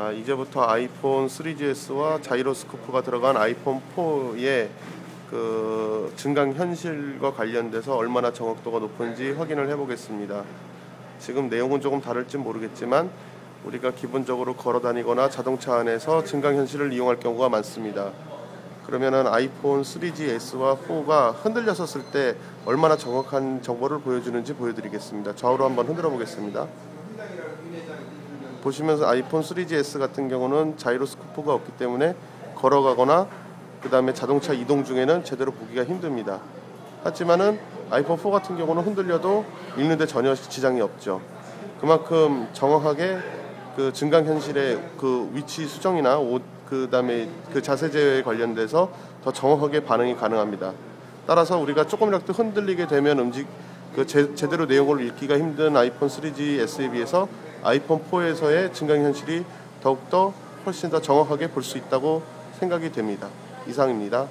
아, 이제부터 아이폰 3GS와 자이로스코프가 들어간 아이폰 4의 그 증강 현실과 관련돼서 얼마나 정확도가 높은지 확인을 해보겠습니다. 지금 내용은 조금 다를지 모르겠지만 우리가 기본적으로 걸어 다니거나 자동차 안에서 증강 현실을 이용할 경우가 많습니다. 그러면은 아이폰 3GS와 4가 흔들렸었을 때 얼마나 정확한 정보를 보여주는지 보여드리겠습니다. 좌우로 한번 흔들어 보겠습니다. 보시면서 아이폰 3GS 같은 경우는 자이로스코프가 없기 때문에 걸어가거나 그 다음에 자동차 이동 중에는 제대로 보기가 힘듭니다. 하지만은 아이폰 4 같은 경우는 흔들려도 읽는데 전혀 지장이 없죠. 그만큼 정확하게 그 증강 현실의 그 위치 수정이나 옷 그다음에 그 자세 제어에 관련돼서 더 정확하게 반응이 가능합니다. 따라서 우리가 조금이라도 흔들리게 되면 음식 그 제, 제대로 내용을 읽기가 힘든 아이폰 3GS에 비해서 아이폰 4에서의 증강 현실이 더욱더 훨씬 더 정확하게 볼 수 있다고 생각이 됩니다. 이상입니다.